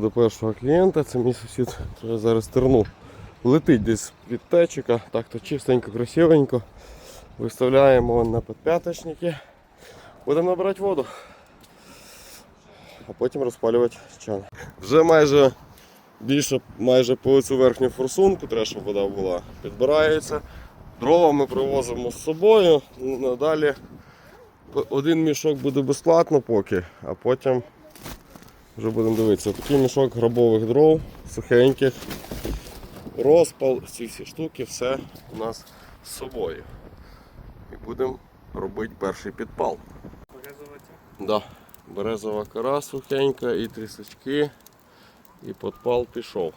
До першого клієнта, це мій сусід, я зараз терну. Летить десь від течика, так то чистенько, красивенько. Виставляємо на підп'яточники. Будемо набирати воду. А потім розпалювати чан. Вже майже більше майже по цю верхню форсунку, треба, щоб вода була, підбирається. Дрова ми привозимо з собою. Ну, Надалі один мішок буде безплатно поки, а потім вже будемо дивитися. Такий мішок гробових дров, сухеньких, розпал, ці всі штуки, все у нас з собою. І будемо робити перший підпал. Да. Березова кора сухенька і трісочки, і підпал пішов.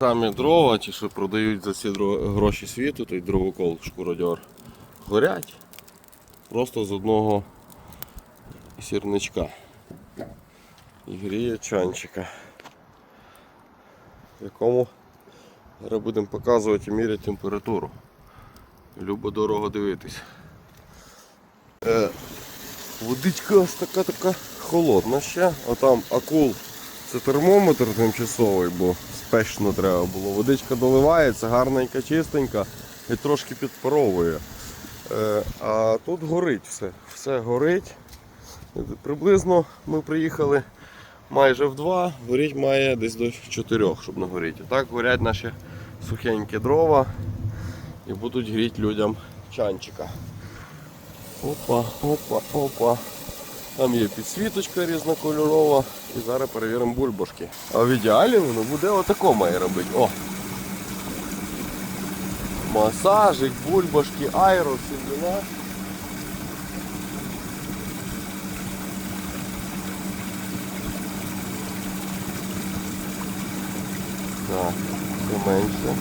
Самі дрова, ті, що продають за ці гроші світу, той дровокол шкуродьор, горять просто з одного сірничка і гріє чанчика, якому зараз будемо показувати і міряти температуру. Любо дорого дивитись. Е, водичка ось така така холодна ще. Отам акул це термометр тимчасовий, бо спечно треба було. Водичка доливається, гарненька, чистенька і трошки підпаровує. Е, а тут горить все. Все горить. Приблизно ми приїхали майже в два, горіть має десь до 4, щоб нагоріти. Так горять наші сухенькі дрова і будуть гріти людям чанчика. Опа, опа, опа. Там є підсвіточка різнокольорова і зараз перевіримо бульбашки. А в ідеалі воно буде отако має робити. О! Масажик, бульбашки, аеро, всі діла. Так, все менше.